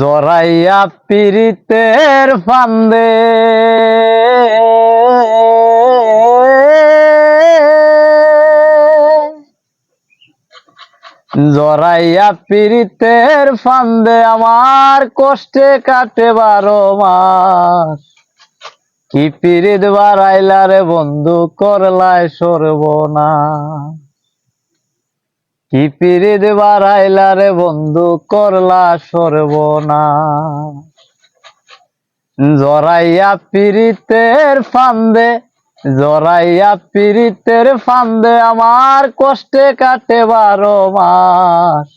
জরাইয়া পিরিতের ফান্দে। জরাইয়া পিরিতের ফান্দে আমার কষ্টে কাটে বারো মাস। কি পিরিত বাড়াইলা রে বন্ধু, করলায় সরবনা কি পিরিত বাড়াইলা রে বন্ধু, করলা সরবনা। জরাইয়া পিরিতের ফান্দে, জরাইয়া পিরিতের ফান্দে আমার কষ্টে কাটে বারো মাস।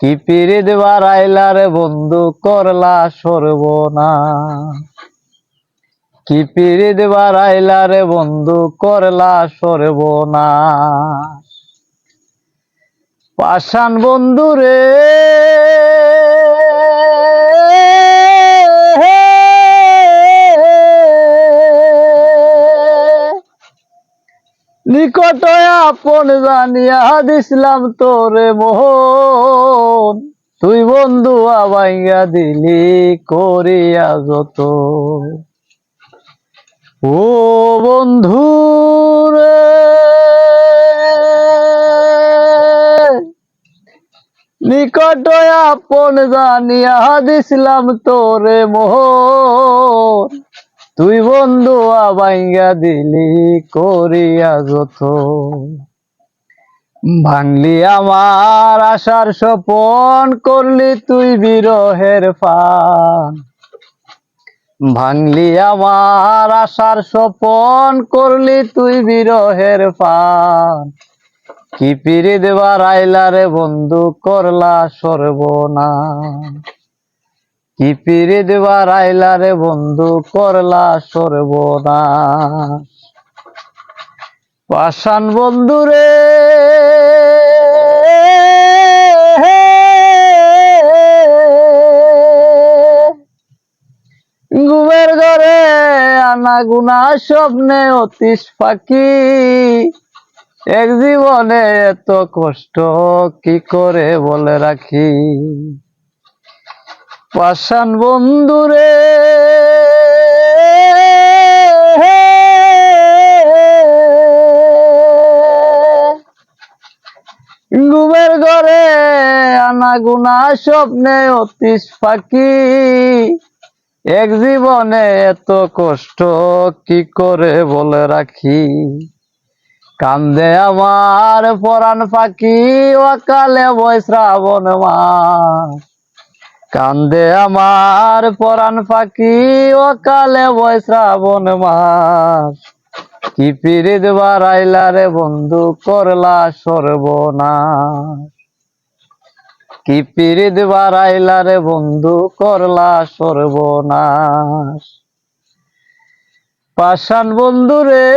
কি পিরিত বাড়াইলা রে বন্ধু, করলা সরবনা। কি পিরিত বাড়াইলা রে বন্ধু, করলা সরবনা। পাষাণ বন্ধু রে। নিকট আপন জানিয়া দিছিলাম তোরে মোহন। তুই বন্ধু আবাইয়া দিলি করিয়া যত। ও বন্ধু নিকট আপন জানিয়া দিছিলাম তোরে মোহ তুই বন্ধু আবাইয়া দিলি করিয়া যত ভাঙলি আমার আশার স্বপন, করলি তুই বিরহের পান ভাঙলি আমার আশার স্বপন, করলি তুই বিরহের পান কি পিড়ি দেবার আইলা রে বন্ধু, করলা সর্বনা কি পিড়ি দেবার আইলা রে বন্ধু, করলা সর্বনা পাষাণ বন্ধু রে ঘুমের ঘরে আনা গুনা স্বপ্নে অতিশ পাখি এক জীবনে এত কষ্ট কি করে বলে রাখি? পাষাণ বন্ধুরে ঘুমের ঘরে আনা গুনা স্বপ্নে অতিশ পাখি। এক জীবনে এত কষ্ট কি করে বলে রাখি? কান্দে আমার পরাণ পাখি অকালে বই শ্রাবণ মাস কান্দে আমার পরাণ পাখি অকালে বই শ্রাবণ মাস কি পিরিত বাড়াইলা রে বন্ধু, করলা সর্বনাশ। কি পিরিত বাড়াইলা রে বন্ধু, করলা সর্বনাশ। পাষাণ বন্ধু রে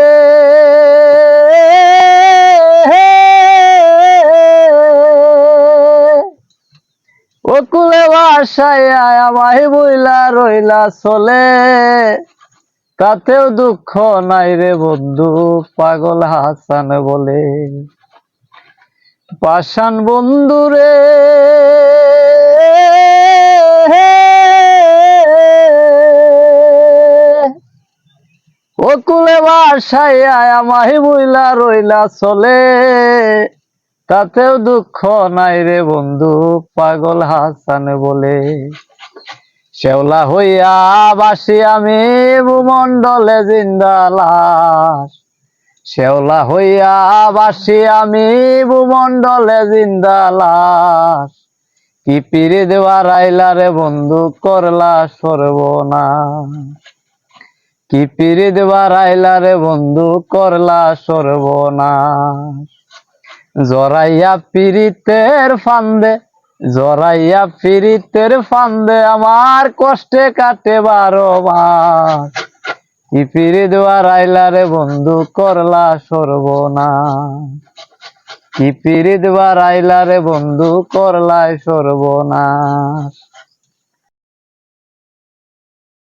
বইলা চলে। তাতেও দুঃখ নাই রে বন্ধু, পাগল হাসান বলে। পাষাণ বন্ধু রে ওকুলে বাসায় আমায় বইলা রইলা চলে। তাতেও দুঃখ নাই রে বন্ধু, পাগল হাসান বলে। শেওলা হইয়া বাসি আমি ভূমণ্ডলে জিন্দা লাশ। শেওলা হইয়া বাসি আমি ভূমণ্ডলে জিন্দা লাশ। কি পিড়ি দেওয়ার আইলা রে বন্ধু, করলা সর্বনাশ। কি পিড়ি দেওয়ার আইলা রে বন্ধু, করলা সর্বনাশ। জরাইয়া পিরিতের ফান্দে, জরাইয়া পিরিতের ফান্দে আমার কষ্টে কাটে বারো মাস কি পিড়ি দেওয়ার আইলা রে বন্ধু, করলা সর্বনা কি পিড়ি দেওয়ার আইলা রে বন্ধু করলাই সর্বনাশ।